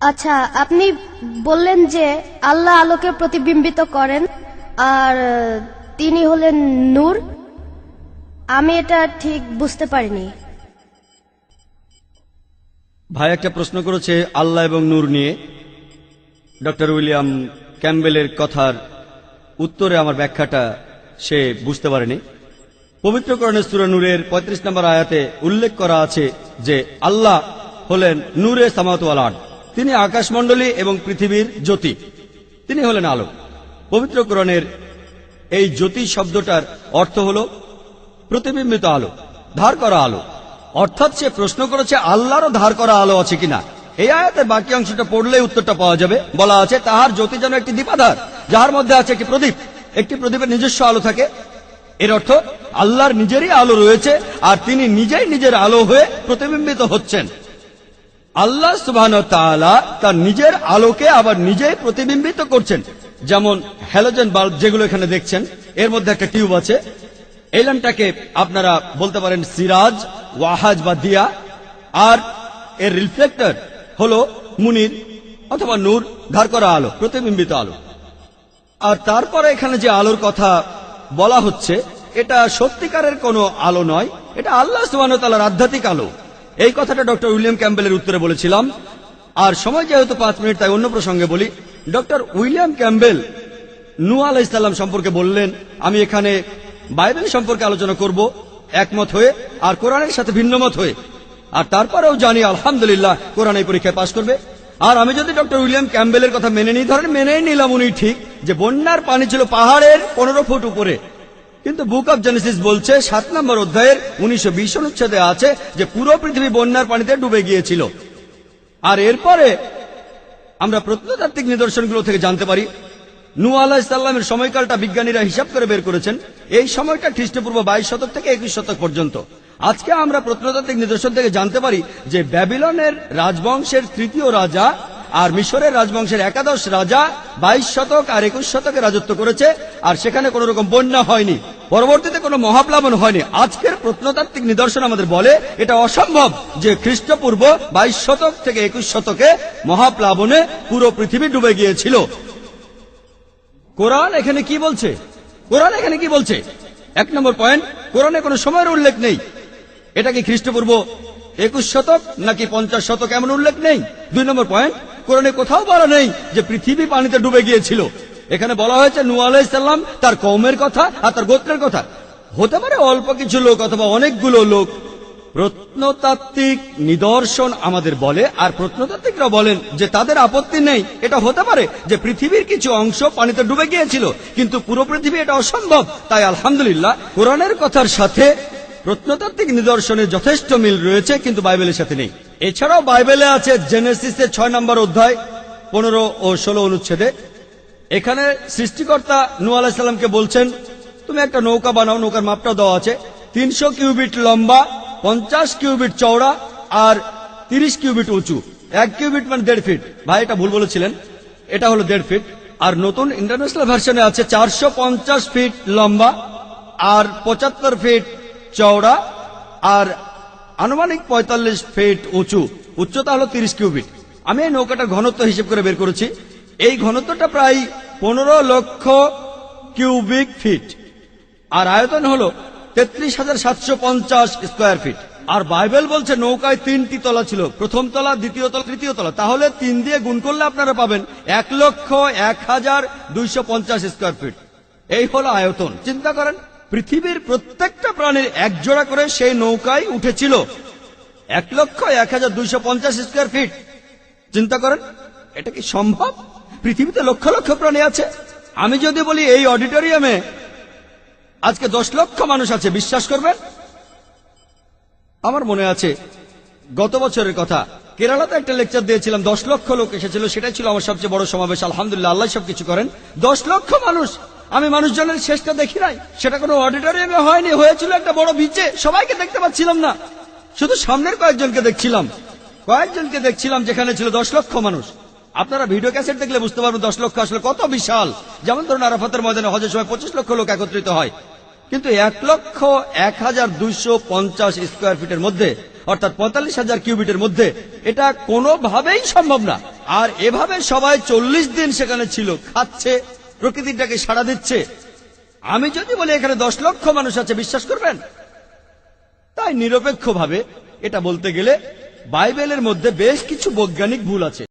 আচ্ছা আপনি বললেন যে আল্লাহ আলোকে প্রতিবিম্বিত করেন, আর তিনি হলেন নূর। আমি এটা ঠিক বুঝতে পারিনি। ভাই একটা প্রশ্ন করেছে আল্লাহ এবং নূর নিয়ে। ডক্টর উইলিয়াম ক্যাম্বেলের কথার উত্তরে আমার ব্যাখ্যাটা সে বুঝতে পারেনি। পবিত্রকরণের সুরা নূরের পঁয়ত্রিশ নম্বর আয়াতে উল্লেখ করা আছে যে আল্লাহ হলেন নূরে সামাতওয়াল তিনি আকাশমণ্ডলী এবং পৃথিবীর জ্যোতি। তিনি হলেন আলো পবিত্র পবিত্রকরণের এই জ্যোতি শব্দটার অর্থ হল প্রতিবিম্বিত আলো, ধার করা আলো। অর্থাৎ সে প্রশ্ন করেছে, আল্লাহরও ধার করা আলো আছে কিনা? এই আয়াতের বাকি অংশটা পড়লে উত্তরটা পাওয়া যাবে। বলা আছে, তাহার জ্যোতি যেন একটি দীপাধার, যাহার মধ্যে আছে একটি প্রদীপ। একটি প্রদীপের নিজস্ব আলো থাকে। এর অর্থ, আল্লাহর নিজেরই আলো রয়েছে, আর তিনি নিজেই নিজের আলো হয়ে প্রতিবিম্বিত হচ্ছেন। আল্লাহ সুবাহ তার নিজের আলোকে আবার নিজেই প্রতিবিম্বিত করছেন। যেমন হ্যালোজেন বাল্ব যেগুলো এখানে দেখছেন, এর মধ্যে একটা টিউব আছে। এই ল্যাম্পটাকে আপনারা বলতে পারেন সিরাজ, ওয়াহাজ বা দিয়া। আর এর রিফ্লেক্টর হলো মুনির অথবা নূর, ধার করা আলো, প্রতিবিম্বিত আলো। আর তারপরে এখানে যে আলোর কথা বলা হচ্ছে, এটা সত্যিকারের কোনো আলো নয়, এটা আল্লাহ সুবাহতালার আধ্যাত্মিক আলো। এই কথাটা ডক্টর উইলিয়াম ক্যাম্বেলের উত্তরে বলেছিলাম। আর সময় যেহেতু পাঁচ মিনিট, তাই অন্য প্রসঙ্গে বলি, ডক্টর উইলিয়াম ক্যাম্বেল নু আলাহ ইসলাম সম্পর্কে বললেন, আমি এখানে বাইবেল সম্পর্কে আলোচনা করব, একমত হয়ে, আর কোরআনের সাথে ভিন্নমত হয়ে। আর তারপরেও জানি, আলহামদুলিল্লাহ, কোরআন এই পরীক্ষায় পাশ করবে। আর আমি যদি ডক্টর উইলিয়াম ক্যাম্বেলের কথা মেনে নিই, ধরেন মেনেই নিলাম উনি ঠিক, যে বন্যার পানি ছিল পাহাড়ের পনেরো ফুট উপরে কিন্তু বুক অব জেনেসিস বলছে, সাত নম্বর অধ্যায়ের উনিশশো বিশ অনুচ্ছেদে আছে যে পুরো পৃথিবী বন্যার পানিতে ডুবে গিয়েছিল। আর এরপরে আমরা প্রত্নতাত্ত্বিক নিদর্শনগুলো থেকে জানতে পারি নু আলাহ ইসলামের সময়কালটা বিজ্ঞানীরা হিসাব করে বের করেছেন, এই সময়টা খ্রিস্টপূর্ব বাইশ শতক থেকে একুশ শতক পর্যন্ত। আজকে আমরা প্রত্নতাত্ত্বিক নিদর্শন থেকে জানতে পারি যে ব্যাবিলনের রাজবংশের তৃতীয় রাজা আর মিশরের রাজবংশের একাদশ রাজা বাইশ শতক আর একুশ শতকে রাজত্ব করেছে, আর সেখানে কোনো রকম বন্যা হয়নি। পরবর্তীতে কোনো মহাপ্লাবন হয়নি। আজকের প্রত্নতাত্ত্বিক নিদর্শন আমাদের বলে, এটা অসম্ভব যে খ্রিস্টপূর্ব বাইশ শতক থেকে একুশ শতকে মহাপ্লাবনে পুরো পৃথিবী ডুবে গিয়েছিল। কোরআন এখানে কি বলছে? কোরআন এখানে কি বলছে? এক নম্বর পয়েন্ট, কোরআনে কোনো সময়ের উল্লেখ নেই। এটা কি খ্রিস্টপূর্ব একুশ শতক নাকি পঞ্চাশ শতক এমন উল্লেখ নেই? দুই নম্বর পয়েন্ট, কোরআনে কোথাও বলা নেই যে পৃথিবী পানিতে ডুবে গিয়েছিল। এখানে বলা হয়েছে নু আলাইসাল্লাম তার কৌমের কথা আর তার গোত্রের কথা। হতে পারে অল্প কিছু লোক অথবা অনেকগুলো লোক। প্রত্নতাত্ত্বিক নিদর্শন আমাদের বলে আর প্রত্নতাত্ত্বিকরা বলেন যে তাদের আপত্তি নেই। এটা হতে পারে যে পৃথিবীর কিছু অংশ পানিতে ডুবে গিয়েছিল, কিন্তু পুরো পৃথিবী এটা অসম্ভব। তাই আলহামদুলিল্লাহ কোরআনের কথার সাথে প্রত্নতাত্ত্বিক নিদর্শনের যথেষ্ট মিল রয়েছে, কিন্তু বাইবেলের সাথে নেই। এছাড়াও বাইবেলে আছে জেনেসিসের ছয় নম্বর অধ্যায়, পনেরো ও ষোলো অনুচ্ছেদে এখানে সৃষ্টিকর্তা নু আলাহিসাল্লামকে বলছেন, তুমি একটা নৌকা বানাও, নৌকার মাপটা দেওয়া আছে। তিনশো কিউবিট লম্বা, পঞ্চাশ কিউবিট চওড়া আর তিরিশ কিউবিট উঁচু। এক কিউবিট মানে দেড় ফিট। ভাই, এটা ভুল বলেছিলেন। এটা হলো দেড় ফিট। আর নতুন ইন্টারন্যাশনাল ভার্সনে আছে চারশো পঞ্চাশ ফিট লম্বা আর পঁচাত্তর ফিট চওড়া আর আনুমানিক পঁয়তাল্লিশ ফিট উঁচু। উচ্চতা হলো তিরিশ কিউবিট। আমি এই নৌকাটার ঘনত্ব হিসেব করে বের করেছি। এই ঘনত্বটা প্রায় পনেরো লক্ষ কিউবিক ফিট। আর আয়তন হলো তেত্রিশ হাজার সাতশো পঞ্চাশ স্কোয়ার ফিট। আর বাইবেল বলছে নৌকায় তিনটি তলা ছিল, প্রথম তলা, দ্বিতীয় তলা, তৃতীয় তলা। তাহলে তিন দিয়ে গুণ করলে আপনারা পাবেন এক লক্ষ এক হাজার দুইশো পঞ্চাশ স্কোয়ার ফিট। এই হলো আয়তন। চিন্তা করেন, পৃথিবীর প্রত্যেকটা প্রাণীর এক জোড়া করে সেই নৌকায় উঠেছিল। এক লক্ষ এক হাজার দুইশো পঞ্চাশ স্কোয়ার ফিট। চিন্তা করেন, এটা কি সম্ভব? পৃথিবীতে লক্ষ লক্ষ প্রাণী আছে। আমি যদি বলি এই অডিটোরিয়ামে আজকে দশ লক্ষ মানুষ আছে, বিশ্বাস করবেন? আমার মনে আছে, গত বছরের কথা, কেরালাতে একটা লেকচার দিয়েছিলাম, দশ লক্ষ লোক এসেছিল, সেটাই ছিল আমার সবচেয়ে বড় সমাবেশ, আলহামদুলিল্লাহ, আল্লাহ সব কিছু করেন। দশ লক্ষ মানুষ, আমি মানুষজনের শেষটা দেখি নাই, সেটা কোনো অডিটোরিয়ামে হয়নি, হয়েছিল একটা বড় বিচে সবাইকে দেখতে পাচ্ছিলাম না। শুধু সামনের কয়েকজনকে দেখছিলাম কয়েকজনকে দেখছিলাম যেখানে ছিল দশ লক্ষ মানুষ। আপনারা ভিডিও ক্যাসেট দেখলে বুঝতে পারবেন দশ লক্ষ আসলে কত বিশাল। যেমন ধরুন আরাফাতের ময়দানে হজের সময় পঁচিশ লক্ষ লোক একত্রিত হয়। কিন্তু এক লক্ষ এক হাজার দুইশো পঞ্চাশ স্কোয়ার ফিটের মধ্যে, অর্থাৎ পঁয়তাল্লিশ হাজার কিউবিটের মধ্যে, এটা কোনোভাবেই সম্ভব না। আর এভাবে সবাই চল্লিশ দিন সেখানে ছিল, খাচ্ছে, প্রকৃতিটাকে সাড়া দিচ্ছে। আমি যদি বলি এখানে দশ লক্ষ মানুষ আছে, বিশ্বাস করবেন? তাই নিরপেক্ষভাবে এটা বলতে গেলে বাইবেলের মধ্যে বেশ কিছু বৈজ্ঞানিক ভুল আছে।